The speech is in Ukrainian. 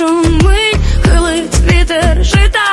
нашу мить хилить вітер жита.